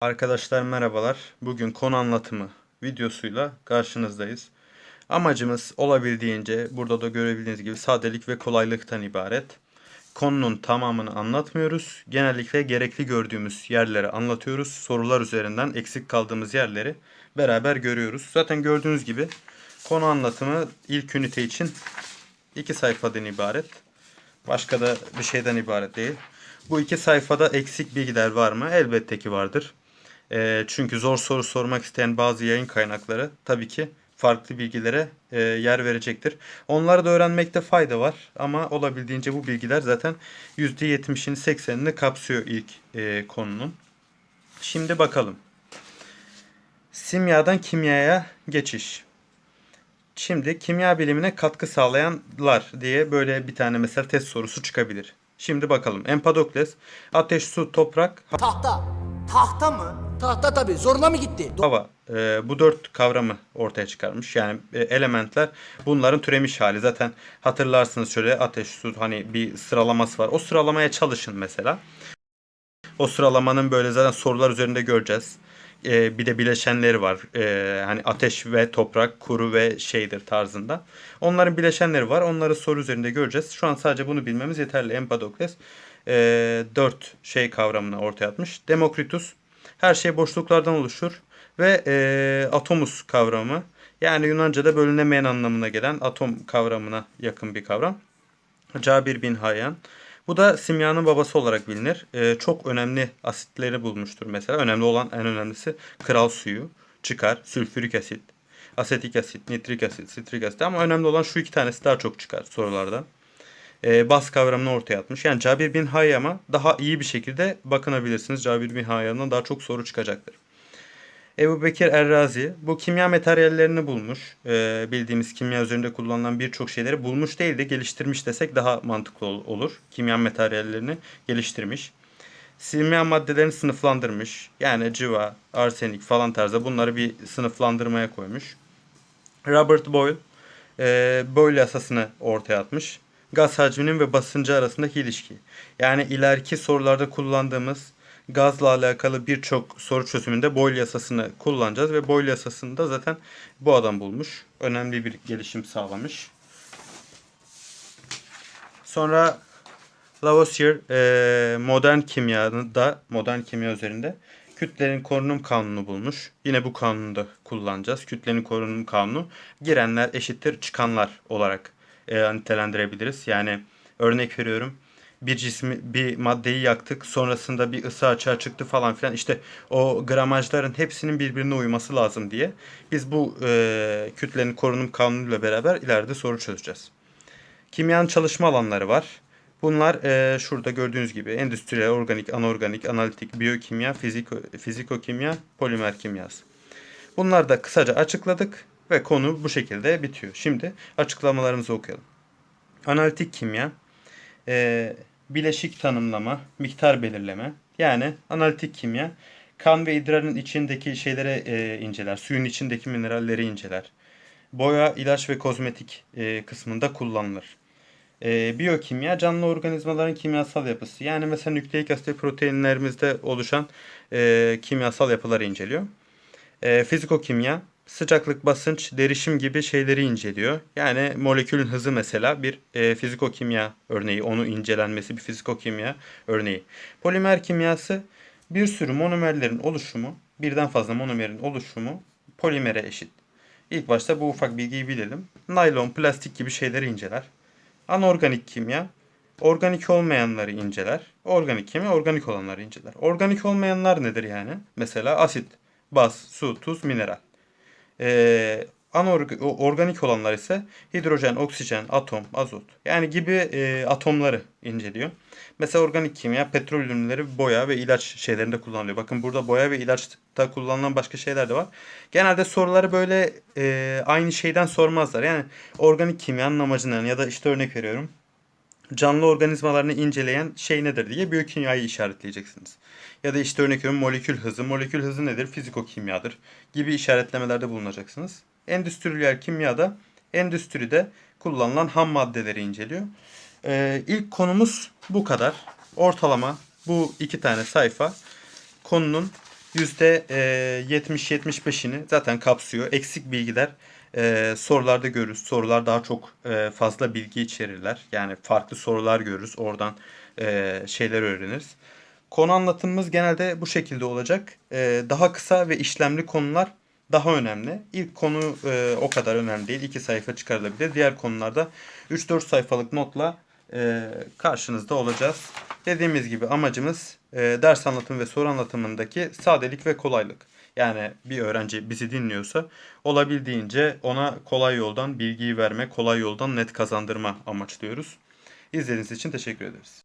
Arkadaşlar merhabalar. Bugün konu anlatımı videosuyla karşınızdayız. Amacımız olabildiğince burada da görebildiğiniz gibi sadelik ve kolaylıktan ibaret. Konunun tamamını anlatmıyoruz. Genellikle gerekli gördüğümüz yerleri anlatıyoruz. Sorular üzerinden eksik kaldığımız yerleri beraber görüyoruz. Zaten gördüğünüz gibi konu anlatımı ilk ünite için iki sayfadan ibaret. Başka da bir şeyden ibaret değil. Bu iki sayfada eksik bilgiler var mı? Elbette ki vardır. Eee, çünkü zor soru sormak isteyen bazı yayın kaynakları tabii ki farklı bilgilere eee, yer verecektir. Onları da öğrenmekte fayda var ama olabildiğince bu bilgiler zaten %70'ini 80'ini kapsıyor ilk eee, konunun. Şimdi bakalım. Simyadan kimyaya geçiş. Şimdi kimya bilimine katkı sağlayanlar diye böyle bir tane mesela test sorusu çıkabilir. Şimdi bakalım. Empedokles ateş, su, toprak, Tahta. Tahta mı? Tahta tabii. Zoruna mı gitti? Hava. Ee, bu dört kavramı ortaya çıkarmış. Yani e, elementler bunların türemiş hali. Zaten hatırlarsınız şöyle ateş, su hani bir sıralaması var. O sıralamaya çalışın mesela. O sıralamanın böyle zaten sorular üzerinde göreceğiz. Ee, bir de bileşenleri var. Ee, hani ateş ve toprak, kuru ve şeydir tarzında. Onların bileşenleri var. Onları soru üzerinde göreceğiz. Şu an sadece bunu bilmemiz yeterli. Empedokles e, dört şey kavramını ortaya atmış. Demokritus her şey boşluklardan oluşur ve e, atomus kavramı yani Yunanca'da bölünemeyen anlamına gelen atom kavramına yakın bir kavram. Cabir bin Hayyan. Bu da simyanın babası olarak bilinir. Ee, çok önemli asitleri bulmuştur mesela. Önemli olan en önemlisi kral suyu, çıkar, sülfürik asit, asetik asit, nitrik asit, sitrik asit ama önemli olan şu iki tanesi daha çok çıkar sorularda. Ee, bas kavramını ortaya atmış. Yani Cabir bin Hayyan'a daha iyi bir şekilde bakınabilirsiniz. Cabir bin Hayyan'dan daha çok soru çıkacaktır. Ebu Bekir Errazi bu kimya materyallerini bulmuş. Ee, bildiğimiz kimya üzerinde kullanılan birçok şeyleri bulmuş değil de geliştirmiş desek daha mantıklı ol- olur. Kimya materyallerini geliştirmiş. Simya maddelerini sınıflandırmış. Yani civa, arsenik falan tarzda bunları bir sınıflandırmaya koymuş. Robert Boyle e, Boyle yasasını ortaya atmış. Gaz hacminin ve basıncı arasındaki ilişki. Yani ileriki sorularda kullandığımız gazla alakalı birçok soru çözümünde Boyle yasasını kullanacağız ve Boyle yasasını da zaten bu adam bulmuş. Önemli bir gelişim sağlamış. Sonra Lavoisier e, modern kimyada modern kimya üzerinde kütlenin korunum kanunu bulmuş. Yine bu kanunu da kullanacağız. Kütlenin korunum kanunu girenler eşittir çıkanlar olarak e, nitelendirebiliriz. Yani örnek veriyorum bir cismi bir maddeyi yaktık sonrasında bir ısı açığa çıktı falan filan işte o gramajların hepsinin birbirine uyması lazım diye biz bu e, kütlenin korunum kanunuyla beraber ileride soru çözeceğiz. Kimyanın çalışma alanları var. Bunlar eee, şurada gördüğünüz gibi endüstriyel, organik, anorganik, analitik, biyokimya, fiziko, fizikokimya, polimer kimyası. Bunları da kısaca açıkladık ve konu bu şekilde bitiyor. Şimdi açıklamalarımızı okuyalım. Analitik kimya, eee, bileşik tanımlama, miktar belirleme. Yani analitik kimya kan ve idrarın içindeki şeylere eee, inceler. Suyun içindeki mineralleri inceler. Boya, ilaç ve kozmetik eee, kısmında kullanılır. E, biyokimya canlı organizmaların kimyasal yapısı. Yani mesela nükleik asit proteinlerimizde oluşan e, kimyasal yapıları inceliyor. E, fizikokimya sıcaklık, basınç, derişim gibi şeyleri inceliyor. Yani molekülün hızı mesela bir e, fizikokimya örneği. Onu incelenmesi bir fizikokimya örneği. Polimer kimyası bir sürü monomerlerin oluşumu, birden fazla monomerin oluşumu polimere eşit. İlk başta bu ufak bilgiyi bilelim. Naylon, plastik gibi şeyleri inceler. Anorganik kimya organik olmayanları inceler. Organik kimya organik olanları inceler. Organik olmayanlar nedir yani? Mesela asit, baz, su, tuz, mineral. Ee, anorg- o- organik olanlar ise hidrojen, oksijen, atom, azot yani gibi e, atomları inceliyor. Mesela organik kimya petrol ürünleri, boya ve ilaç şeylerinde kullanılıyor. Bakın burada boya ve ilaçta kullanılan başka şeyler de var. Genelde soruları böyle e, aynı şeyden sormazlar. Yani organik kimyanın amacı ne? Ya da işte örnek veriyorum canlı organizmalarını inceleyen şey nedir diye biyokimyayı işaretleyeceksiniz. Ya da işte örnek veriyorum molekül hızı. Molekül hızı nedir? Fizikokimyadır gibi işaretlemelerde bulunacaksınız. Endüstriyel kimyada endüstride kullanılan ham maddeleri inceliyor. Ee, ilk konumuz bu kadar. Ortalama bu iki tane sayfa konunun %70-75'ini zaten kapsıyor. Eksik bilgiler e, sorularda görürüz. Sorular daha çok e, fazla bilgi içerirler. Yani farklı sorular görürüz. Oradan e, şeyler öğreniriz. Konu anlatımımız genelde bu şekilde olacak. E, daha kısa ve işlemli konular daha önemli. İlk konu e, o kadar önemli değil. 2 sayfa çıkarılabilir. Diğer konularda 3-4 sayfalık notla e, karşınızda olacağız. Dediğimiz gibi amacımız e, ders anlatımı ve soru anlatımındaki sadelik ve kolaylık. Yani bir öğrenci bizi dinliyorsa olabildiğince ona kolay yoldan bilgiyi verme, kolay yoldan net kazandırma amaçlıyoruz. İzlediğiniz için teşekkür ederiz.